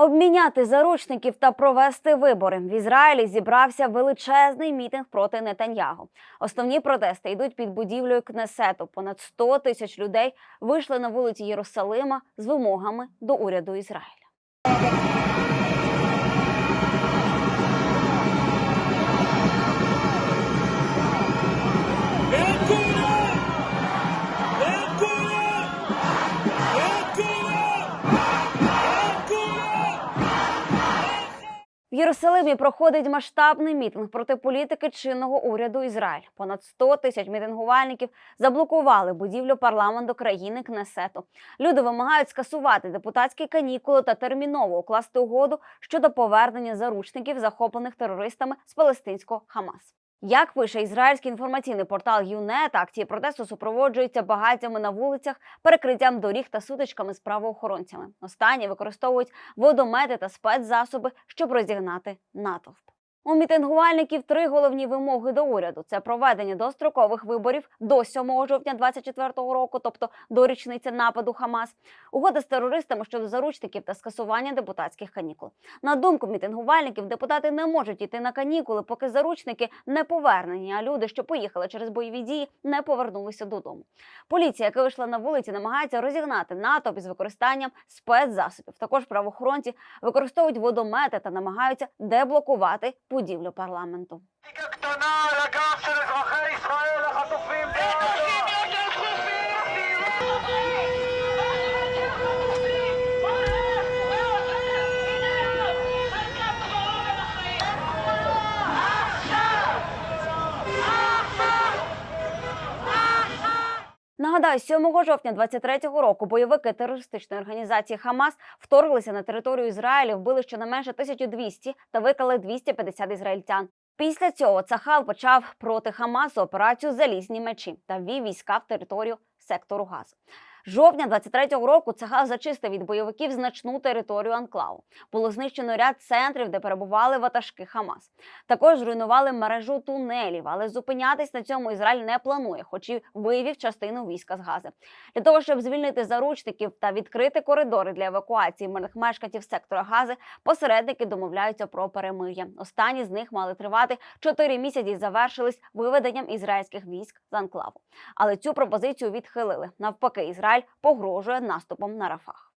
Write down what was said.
Обміняти заручників та провести вибори в Ізраїлі зібрався величезний мітинг проти Нетаньягу. Основні протести йдуть під будівлею Кнесету. Понад 100 тисяч людей вийшли на вулиці Єрусалима з вимогами до уряду Ізраїля. Єрусалимі проходить масштабний мітинг проти політики чинного уряду Ізраїль. Понад 100 тисяч мітингувальників заблокували будівлю парламенту країни Кнесету. Люди вимагають скасувати депутатські канікули та терміново укласти угоду щодо повернення заручників, захоплених терористами з палестинського Хамас. Як пише ізраїльський інформаційний портал ЮНЕТ, акції протесту супроводжуються багаттями на вулицях, перекриттям доріг та сутичками з правоохоронцями. Останні використовують водомети та спецзасоби, щоб розігнати натовп. У мітингувальників три головні вимоги до уряду: це проведення дострокових виборів до 7 жовтня 2024 року, тобто до річниці нападу Хамас, угода з терористами щодо заручників та скасування депутатських канікул. На думку мітингувальників, депутати не можуть йти на канікули, поки заручники не повернені. А люди, що поїхали через бойові дії, не повернулися додому. Поліція, яка вийшла на вулиці, намагається розігнати натовп із використанням спецзасобів. Також правоохоронці використовують водомети та намагаються деблокувати будівлю парламенту. Нагадаю, 7 жовтня 23-го року бойовики терористичної організації Хамас вторглися на територію Ізраїлю, вбили щонайменше 1200 та викрали 250 ізраїльтян. Після цього Цахал почав проти Хамасу операцію Залізні мечі та ввів війська в територію сектору Газу. Жовтня 23-го року Цахал зачистив від бойовиків значну територію анклаву. Було знищено ряд центрів, де перебували ватажки Хамас. Також зруйнували мережу тунелів, але зупинятись на цьому Ізраїль не планує, хоч і вивів частину війська з Гази. Для того щоб звільнити заручників та відкрити коридори для евакуації мирних мешканців сектора Гази, посередники домовляються про перемир'я. Останні з них мали тривати 4 місяці і завершились виведенням ізраїльських військ з анклаву. Але цю пропозицію відхилили. Навпаки, Ізраїль погрожує наступом на Рафах.